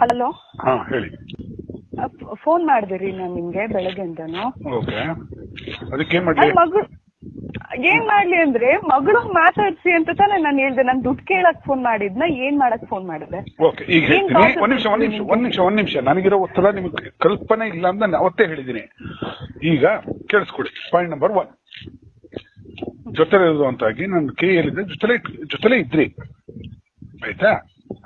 Hello? ಹಾ ಹೇಳಿ. Phone ಮಾಡಿದ್ರಿ ನಾನು ನಿಮ್ಗೆ ಬೆಳಗ್ಗೆಯಿಂದನು ಓಕೆ. ಅದಕ್ಕೆ ಏನ್ ಮಾಡ್ಲಿ ಮಗಳು ಏನ್ ಮಾಡ್ಲಿ ಅಂದ್ರೆ ಮಗಳು ಮಾತಾಡ್ಸಿ ಅಂತ ತಾನೇ ನಾನು ಹೇಳ್ದೆ. ನಾನು ದುಡ್ಡು ಕೇಳಕ್ ಫೋನ್ ಮಾಡಿದ್ನ ಏನ್ ಮಾಡಕ್ ಫೋನ್ ಮಾಡಿದೆ? ಓಕೆ ಈಗ ಏನ್ ಹೇಳ್ತೀನಿ. ಒಂದ್ ನಿಮಿಷ ಒಂದ್ ನಿಮಿಷ ಒಂದ್ ನಿಮಿಷ ಒಂದ್ ನಿಮಿಷ. ನನಗಿರೋ ಒತ್ತಡ ನಿಮ್ಗೆ ಕಲ್ಪನೆ ಇಲ್ಲ ಅಂತ ನಾನು ಅವತ್ತೇ ಹೇಳಿದ್ದೀನಿ. ಈಗ ಕೇಳಿಸ್ಕೊಡಿ. ಪಾಯಿಂಟ್ ನಂಬರ್ ಒನ್ ಜೊತೆಲೆ ಅಂತಾಗಿ ನಾನು ಕೈ ಹೇಳಿದ್ರೆ ಜೊತೆಲೆ ಜೊತೆಲೆ ಇದ್ರಿ. ಆಯ್ತಾ?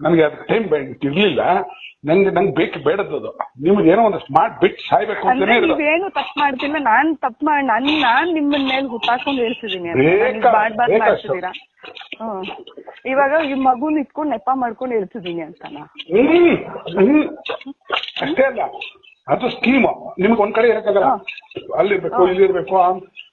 ನನಗೆ ಅದಕ್ಕೆ ಟೈಮ್ ಇರ್ಲಿಲ್ಲ. ನಂಗೆ ನಂಗೆ ಬೇಕು ಬೇಡದ್ದು ನಿಮ್ಗೆ ಏನೋ ಒಂದಷ್ಟು ಸಾಯ್ಬೇಕು ಅಂದ್ರೆ ಅಂತಾನೆ ಇರೋದು. ನೀವೇನು ತಪ್ಪು ಮಾಡ್ತಿಲ್ಲ ನಾನ್ ತಪ್ಪು ಮಾಡಿ ನನ್ ನಾನ್ ನಿಮ್ಮನ್ ಮೇಲೆ ಹುಟ್ಟಾಕೊಂಡು ಹೇಳ್ತಿದೀನಿ ಬಾಡ್. ಮಾಡ್ತಿದ್ದೀರಾ? ಇವಾಗ ಈ ಮಗುನ್ ಇಟ್ಕೊಂಡು ನೆಪ ಮಾಡ್ಕೊಂಡು ಇರ್ತಿದೀನಿ ಅಂತನಾ? ಅಷ್ಟೇ ಅಲ್ಲ. ಅದು ಸ್ಕೀಮ್ ನಿಮ್ಗೆ ಒಂದ್ ಕಡೆ ಇರಕ್ಕಾಗಲ್ಲ. ಅಲ್ಲಿರ್ಬೇಕು ಇಲ್ಲಿರ್ಬೇಕು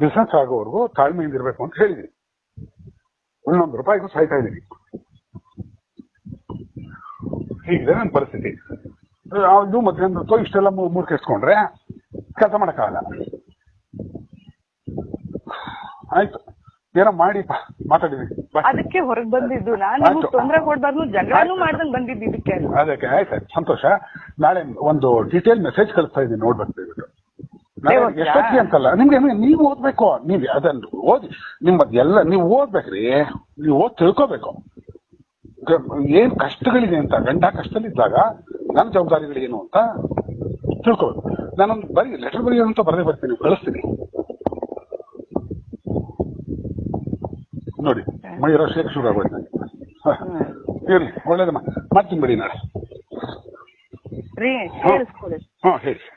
ಬಿಸ್ನೆಸ್ ಆಗೋವರೆಗೂ ತಾಳ್ಮೆಯಿಂದ ಇರಬೇಕು ಅಂತ ಹೇಳಿದ್ವಿ ಒಂದೊಂದು ರೂಪಾಯಿಗೂ ಸಾಯ್ತಾ ಇದ್ದೀನಿ. ಹೀಗಿದೆ ನನ್ನ ಪರಿಸ್ಥಿತಿ. ಅದು ಮಧ್ಯಾಹ್ನ ಇಷ್ಟೆಲ್ಲ ಮೂರ್ ಕೆಡ್ಸ್ಕೊಂಡ್ರೆ ಕೆಲಸ ಮಾಡಕ್ಕಾಗಲ್ಲ. ಆಯ್ತು. ಏನೋ ಮಾಡಿ ಮಾತಾಡಿದ್ವಿ. ಅದಕ್ಕೆ ಹೊರಗೆ ಬಂದಿದ್ದು ನಾನು ತೊಂದರೆ ಕೊಡ್ಬಾರ್ದು ಜಗಳನೂ ಮಾಡ್ದಂಗ್ ಬಂದಿದ್ದು ಇದಕ್ಕೆ. ಅದಕ್ಕೆ ಆಯ್ತು ಸಂತೋಷ. ನಾಳೆ ಒಂದು ಡೀಟೇಲ್ ಮೆಸೇಜ್ ಕಳಿಸ್ತಾ ಇದ್ದೀನಿ ನೋಡ್ಬೇಕು. ದಯವಿಟ್ಟು ಎಷ್ಟೊತ್ತಿಗೆ ಅಂತಲ್ಲ. ನಿಮ್ಗೆ ನೀವು ಓದ್ಬೇಕು? ನೀವ್ ಅದನ್ನು ಓದಿ ನಿಮ್ಮದ್ ಎಲ್ಲ ನೀವು ಓದ್ಬೇಕ್ರಿ. ನೀವು ಓದ್ ತಿಳ್ಕೋಬೇಕು. ಏನ್ ಕಷ್ಟಗಳಿದೆ ಅಂತ ಗಂಡ ಕಷ್ಟದಲ್ಲಿದ್ದಾಗ ನನ್ನ ಜವಾಬ್ದಾರಿಗಳೇನು ಅಂತ ತಿಳ್ಕೋಬೇಕು. ನಾನೊಂದು ಬರೀ ಲೆಟರ್ ಬರೆಯೋದು ಅಂತ ಬರದೇ ಬರ್ತೀನಿ ಕಳಿಸ್ತೀನಿ. ನೋಡಿ ಮೈರೋ ಶೇಕ್ ಶುರು ಆಗೋಯ್ತು? ಹೇಳಿ ಇರ್ಲಿ ಒಳ್ಳೇದಮ್ಮ. ಮಾಡ್ತೀನಿ ಬಿಡಿ ನಾಳೆ. ಹಾ ಹೇಳಿ.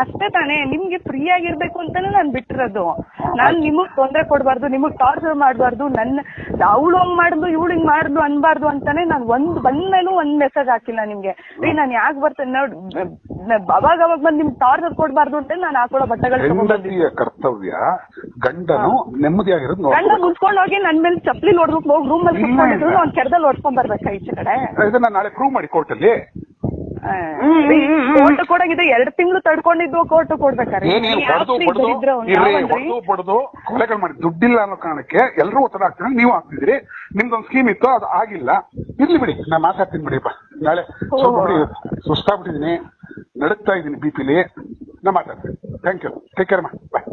ಅಷ್ಟೇ ತಾನೇ ನಿಮ್ಗೆ ಫ್ರೀ ಆಗಿರ್ಬೇಕು ಅಂತಾನೆ ನಾನ್ ಬಿಟ್ಟಿರೋದು. ನಾನ್ ನಿಮಗ್ ತೊಂದ್ರೆ ಕೊಡ್ಬಾರ್ದು ನಿಮಗ್ ಟಾರ್ಚರ್ ಮಾಡ್ಬಾರ್ದು ನನ್ನ ಅವಳು ಹಂಗ್ ಮಾಡ್ದು ಇವಳು ಹಿಂಗ್ ಮಾಡ್ದು ಅನ್ಬಾರ್ದು ಅಂತಾನೆ ನಾನ್ ಒಂದ್ ಬಂದ್ಮೇಲೂ ಒಂದ್ ಮೆಸೇಜ್ ಹಾಕಿಲ್ಲ ನಿಮ್ಗೆ. ರೀ ನಾನ್ ಯಾಕೆ ಬರ್ತೇನೆ ನೋಡ್ ಅವಾಗ ಅವಾಗ ಬಂದ್ ನಿಮ್ಗೆ ಟಾರ್ಚರ್ ಕೊಡ್ಬಾರ್ದು ಅಂತ ನಾನು ಹಾಕೊಳ್ಳೋ ಬಟ್ಟೆಗಳು ಕರ್ತವ್ಯ ಗಂಡನು ನೆಮ್ಮದಿಯಾಗಿರೋದು ಗಂಡ ನೋಡ್ಬೇಕು ಹೋಗಿ ನನ್ ಮೇಲೆ ಚಪ್ಲಿ ನೋಡ್ಬೇಕು ಹೋಗಿ ರೂಮ್ ಅಲ್ಲಿ ಕುತ್ಕೊಂಡಿದ್ರು. ಅವ್ನ್ ಕೆರದಲ್ಲಿ ಹೊಡ್ಕೊಂಡ್ ಬರ್ಬೇಕಾ ಈಚೆ ಕಡೆ? ಇದನ್ನ ನಾಳೆ ಪ್ರೂವ್ ಮಾಡಿ ಕೋರ್ಟಲ್ಲಿ ಕೋರ್ಟ್ ಕೊಡಂಗಿದ್ರೆ ಎರಡ್ ತಿಂಗಳು ತಡ್ಕೊಂಡಿದ್ದು ಕೋರ್ಟ್ ಕೊಡ್ಬೇಕಾರೆ. ಏನೇನು ಹೊಡೆದು ಬಡ್ದು ಇರ್ರಿ ಹೊಡೆದು ಬಡ್ದು ಕೊಲೆಗಳು ಮಾಡಿ. ದುಡ್ಡಿಲ್ಲ ಅನ್ನೋ ಕಾರಣಕ್ಕೆ ಎಲ್ಲರೂ ಒತ್ತಡ ಹಾಕ್ತಾರೆ ನೀವು ಹಾಕ್ತಿದ್ರಿ ನಿಮ್ದೊಂದು ಸ್ಕೀಮ್ ಇತ್ತು ಅದು ಆಗಿಲ್ಲ. ಇರ್ಲಿ ಬಿಡಿ. ನಾನು ಮಾತಾಡ್ತೀನಿ ಬಿಡಿಪ್ಪ ನಾಳೆ ಸ್ವಲ್ಪ ಬಿಡಿ. ಸುಸ್ತಾಗ್ಬಿಟ್ಟಿದೀನಿ ನಡುಕ್ತಾ ಇದ್ದೀನಿ ಬಿ ಪಿಲಿ ನಾ ಮಾತಾಡ್ತೀನಿ. ಥ್ಯಾಂಕ್ ಯು ಟೇಕ್ ಕೇರ್ ಮಾ ಬಾಯ್